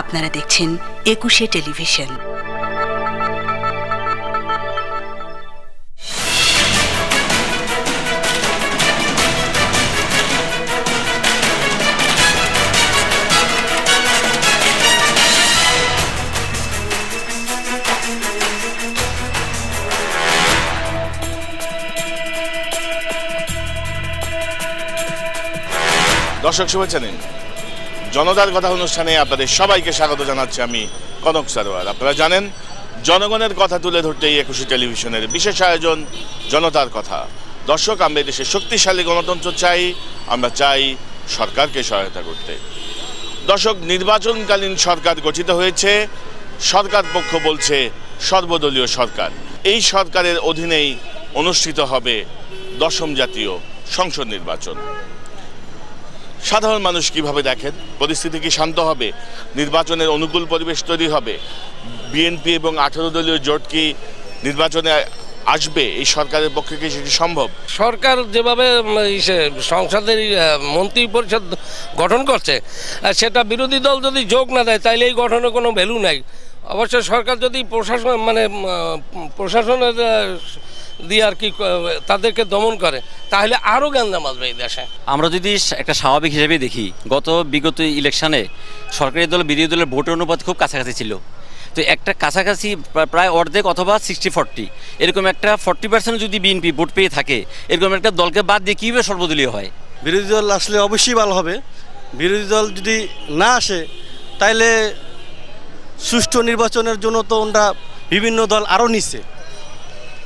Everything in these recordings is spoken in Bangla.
আপনারা দেখছেন একুশে টেলিভিশন। দর্শক শুভেচ্ছা নিন। জনতার কথা অনুষ্ঠানে আপনাদের সবাইকে স্বাগত জানাচ্ছি আমি কনক সারোয়ার। আপনারা জানেন, জনগণের কথা তুলে ধরতে এই একুশে টেলিভিশনের বিশেষ আয়োজন জনতার কথা। দর্শক, আমরা দেশে শক্তিশালী গণতন্ত্র চাই, আমরা চাই সরকারকে সহায়তা করতে। দর্শক, নির্বাচনকালীন সরকার গঠিত হয়েছে, সরকার পক্ষ বলছে সর্বদলীয় সরকার। এই সরকারের অধীনেই অনুষ্ঠিত হবে দশম জাতীয় সংসদ নির্বাচন। সাধারণ মানুষ কীভাবে দেখেন? পরিস্থিতি কি শান্ত হবে? নির্বাচনের অনুকূল পরিবেশ তৈরি হবে? বিএনপি এবং আঠারো দলীয় জোট কি নির্বাচনে আসবে? এই সরকারের পক্ষে কি সেটি সম্ভব? সরকার যেভাবে সংসদের মন্ত্রী পরিষদ গঠন করছে সেটা বিরোধী দল যদি যোগ না দেয়, তাইলে এই গঠনে কোনো ভ্যালু নাই। অবশ্য সরকার যদি প্রশাসন মানে প্রশাসনের দিয়ে আর কি তাদেরকে দমন করে তাহলে আরও গ্যাঞ্জাম আসবে এই দেশে। আমরা যদি একটা স্বাভাবিক হিসেবে দেখি গত বিগত ইলেকশনে সরকারি দল বিরোধী দলের ভোটের অনুপাত খুব কাছাকাছি ছিল। তো একটা কাছাকাছি প্রা- প্রায় অর্ধেক অথবা সিক্সটি ফর্টি এরকম একটা ফর্টি পার্সেন্ট যদি বিএনপি ভোট পেয়ে থাকে এরকম একটা দলকে বাদ দিয়ে কীভাবে সর্বদলীয় হয়? বিরোধী দল আসলে অবশ্যই ভালো হবে। বিরোধী দল যদি না আসে তাইলে সুষ্ঠু নির্বাচনের জন্য তো ওরা বিভিন্ন দল আরও নিছে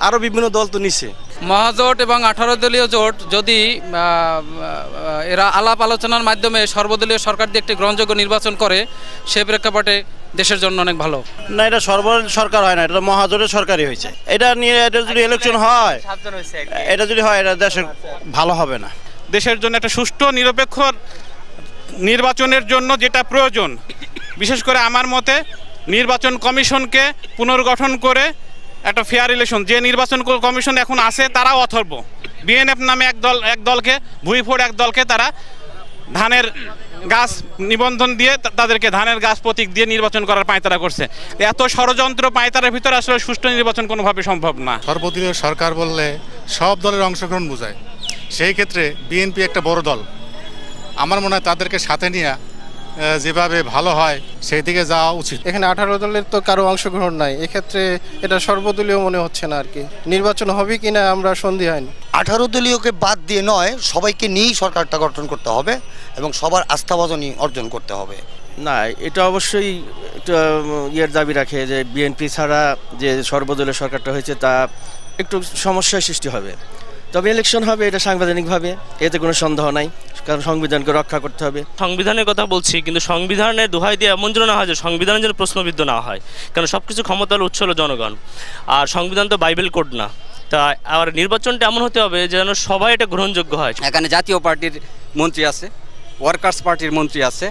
আরও বিভিন্ন দল তো নিছে। মহাজোট এবং আঠারো দলীয় জোট যদি এরা আলাপ আলোচনার মাধ্যমে সর্বদলীয় সরকার দিয়ে একটি গ্রহণযোগ্য নির্বাচন করে সে প্রেক্ষাপটে দেশের জন্য অনেক ভালো। না এটা সর্ব সরকার হয় না এটা মহাজোটের সরকারই হয়েছে। এটা নিয়ে এটা যদি ইলেকশন হয় এটা যদি হয় এটা দেশের ভালো হবে না। দেশের জন্য একটা সুষ্ঠু নিরপেক্ষ নির্বাচনের জন্য যেটা প্রয়োজন বিশেষ করে আমার মতে নির্বাচন কমিশনকে পুনর্গঠন করে একটা ফেয়ার ইলেকশন যে নির্বাচন কমিশন এখন আছে, তারাও অথর্ব। বিএনএফ নামে এক দল এক দলকে ভুইফোড় এক দলকে তারা ধানের গাছ নিবন্ধন দিয়ে তাদেরকে ধানের গাছ প্রতীক দিয়ে নির্বাচন করার পায়তারা করছে। এত ষড়যন্ত্র পায়তারার ভিতরে আসলে সুষ্ঠু নির্বাচন কোনোভাবে সম্ভব না। সর্বদলীয় সরকার বললে সব দলের অংশগ্রহণ বোঝায়। সেই ক্ষেত্রে বিএনপি একটা বড় দল। আমার মনে হয় তাদেরকে সাথে নিয়ে যেভাবে ভালো হয় সেই দিকে যাওয়া উচিত। এখানে আঠারো দলের তো কারও অংশগ্রহণ নাই। এক্ষেত্রে এটা সর্বদলীয় মনে হচ্ছে না আর কি। নির্বাচন হবে কিনা আমরা সন্ধি হয়নি। আঠারো দলীয়কে বাদ দিয়ে নয় সবাইকে নিয়েই সরকারটা গঠন করতে হবে এবং সবার আস্থাভাজনই অর্জন করতে হবে। না এটা অবশ্যই একটা ইয়ের দাবি রাখে যে বিএনপি ছাড়া যে সর্বদলীয় সরকারটা হয়েছে তা একটু সমস্যার সৃষ্টি হবে। তবে ইলেকশন হবে এটা সাংবিধানিকভাবে এতে কোনো সন্দেহ নাই কারণ সংবিধানকে রক্ষা করতে হবে। সংবিধানের কথা বলছি কিন্তু সংবিধানের দোহাই দিয়ে এমন যেন না হয় যে সংবিধানের যেন প্রশ্নবিদ্ধ না হয় কারণ সব কিছু ক্ষমতার উৎস হলো জনগণ। আর সংবিধান তো বাইবেল কোড না তা আর নির্বাচনটা এমন হতে হবে যেন সবাই এটা গ্রহণযোগ্য হয়। এখানে জাতীয় পার্টির মন্ত্রী আছে ওয়ার্কার্স পার্টির মন্ত্রী আছে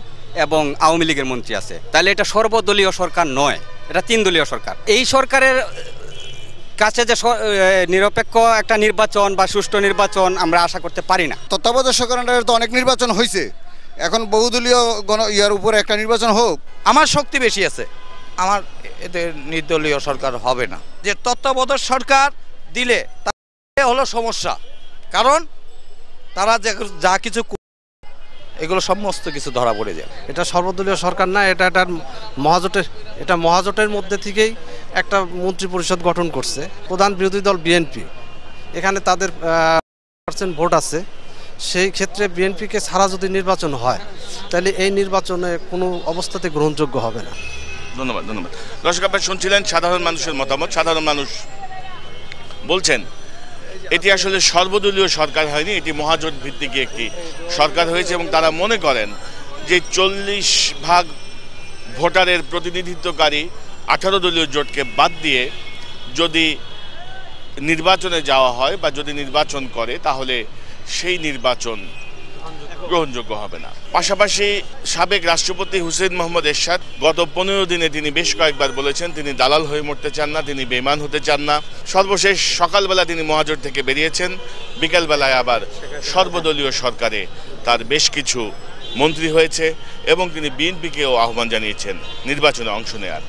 এবং আওয়ামী লীগের মন্ত্রী আছে। তাহলে এটা সর্বদলীয় সরকার নয় এটা তিন দলীয় সরকার। এই সরকারের কাছে যে স- নিরপেক্ষ একটা নির্বাচন বা সুষ্ঠু নির্বাচন আমরা আশা করতে পারি না। তত্ত্বাবধায়ক সরকারের তো অনেক নির্বাচন হয়েছে এখন বহুদলীয় গণ ইয়ার উপরে একটা নির্বাচন হোক। আমার শক্তি বেশি আছে। আমার এতে নির্দলীয় সরকার হবে না। যে তত্ত্বাবধায়ক সরকার দিলে তাতে হলো সমস্যা। কারণ তারা যে যা কিছু কর- এগুলো সমস্ত কিছু ধরা পড়ে যায়। এটা সর্বদলীয় সরকার না এটা একটা মহাজোটের এটা মহাজোটের মধ্যে থেকেই একটা মন্ত্রী পরিষদ গঠন করছে, প্রধান বিরোধী দল বিএনপি। এখানে তাদের পার্সেন্ট ভোট আছে। সেই ক্ষেত্রে বিএনপিকে ছাড়া যদি নির্বাচন হয়, তাহলে এই নির্বাচনে কোনো অবস্থাতে গ্রহণযোগ্য হবে না। ধন্যবাদ ধন্যবাদ। দর্শক, আপনারা শুনছিলেন সাধারণ মানুষের মতামত। সাধারণ মানুষ বলছেন, এটি আসলে সর্বদলীয় সরকার হয়নি, এটি মহাজোট ভিত্তিক একটি সরকার হয়েছে এবং তারা মনে করেন যে চল্লিশ ভাগ ভোটারের প্রতিনিধিত্বকারী আঠারো দলীয় জোটকে বাদ দিয়ে যদি নির্বাচনে যাওয়া হয় বা যদি নির্বাচন করে, তাহলে সেই নির্বাচন গ্রহণযোগ্য হবে না। পাশাপাশি সাবেক রাষ্ট্রপতি হুসেন মোহাম্মদ এরশাদ গত পনেরো দিনে তিনি বেশ কয়েকবার বলেছেন, তিনি দালাল হয়ে মরতে চান না, তিনি বেমান হতে চান না। সর্বশেষ সকালবেলা তিনি মহাজোট থেকে বেরিয়েছেন, বিকালবেলায় আবার সর্বদলীয় সরকারে তার বেশ কিছু মন্ত্রী হয়েছে এবং তিনি বিএনপিকেও আহ্বান জানিয়েছেন নির্বাচনে অংশ নেয়ার।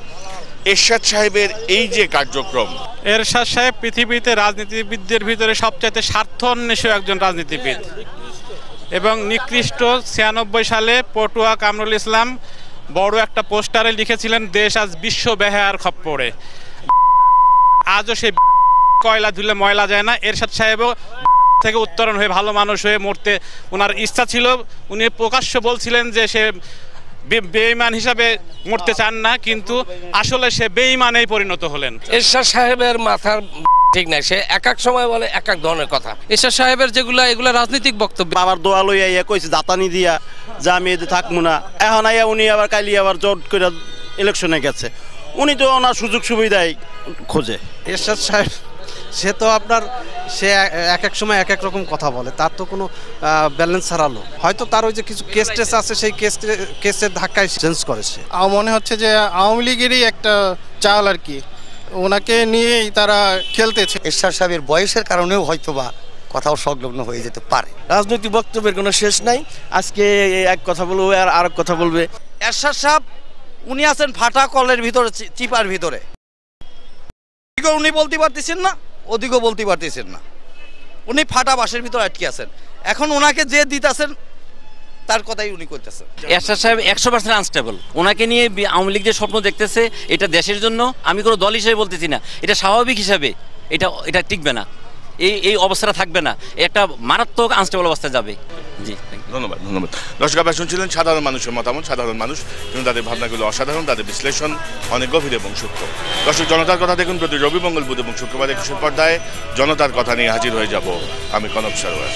এরশাদ সাহেবের এই যে কার্যক্রম। এরশাদ সাহেব পৃথিবীতে রাজনীতিবিদদের ভিতরে সবচাইতে স্বার্থ অন্বেষী একজন রাজনীতিবিদ। এবং নিকৃষ্ট ছিয়ানব্বই সালে পটুয়া কামরুল ইসলাম বড় একটা পোস্টারে লিখেছিলেন, দেশ আজ বিশ্ব বেহায়ার খপ্পরে। আজও সে কয়লা ধুলে ময়লা যায় না। এরশাদ সাহেবও থেকে উত্তরণ হয়ে ভালো মানুষ হয়ে মরতে ওনার ইচ্ছা ছিল। উনি প্রকাশ্য বলছিলেন যে সে বেঈমান হিসাবে মরতে চান না কিন্তু আসলে সে বেঈমানেই পরিণত হলেন। এরশাদ সাহেবের মাথার ঠিক নাই সে এক এক সময় বলে এক এক ধরনের কথা। এরশাদ সাহেবের যেগুলা এগুলো রাজনৈতিক বক্তব্য। বাবার দোয়া লইয়া ইয়া কইছে জাতানি দিয়া যে আমি এতে থাকব না। এখন আইয়া উনি আবার কালি আবার জোট করে ইলেকশনে গেছে। উনি তো ওনার সুযোগ সুবিধাই খোঁজে। এরশাদ সাহেব সে তো আপনার সে এক এক সময় এক এক রকম কথা বলে তার তো কোনো ব্যালেন্স হারালো হয়তো তার ওই যে কিছু কেস টেস আছে সেই কেস কেসের ধাক্কায় চেঞ্জ করেছে আমার মনে হচ্ছে যে আওয়ামী লীগেরই একটা চাল আর কি। ওনাকে নিয়েই তারা খেলতেছে। এরশাদ সাহেবের বয়সের কারণেও হয়তো বা কথাও সংলগ্ন হয়ে যেতে পারে। রাজনৈতিক বক্তব্যের কোনো শেষ নাই। আজকে এক কথা বলবে আর আরেক কথা বলবে। এরশাদ সাহেব উনি আছেন ফাটা কলের ভিতরে চিপার ভিতরে। উনি বলতে পারতেছেন না। ওদিকেও বলতে পারতেছেন না। উনি ফাটা বাসের ভিতরে আটকে আছেন। এখন ওনাকে যে দিতেছেন, তার কথাই উনি করতেছেন এরশাদ সাহেব একশো পার্সেন্ট আনস্টেবল ওনাকে নিয়ে আওয়ামী লীগ যে স্বপ্ন দেখতেছে, এটা দেশের জন্য আমি কোনো দল হিসেবে বলতেছি না। এটা স্বাভাবিক হিসাবে। এটা এটা টিকবে না। এই এই অবস্থাটা থাকবে না। একটা মারাত্মক আনস্টেবল অবস্থা যাবে। জি ধন্যবাদ ধন্যবাদ। দর্শক, আপনারা শুনছিলেন সাধারণ মানুষের মতামত, সাধারণ মানুষ। কিন্তু তাদের ভাবনাগুলো অসাধারণ, তাদের বিশ্লেষণ অনেক গভীর এবং সূক্ষ্ম। দর্শক, জনতার কথা দেখুন, প্রতি রবি মঙ্গল, বুধ এবং শুক্রবার একুশের পর্দায় জনতার কথা নিয়ে হাজির হয়ে যাব আমি কনক সরোয়ার।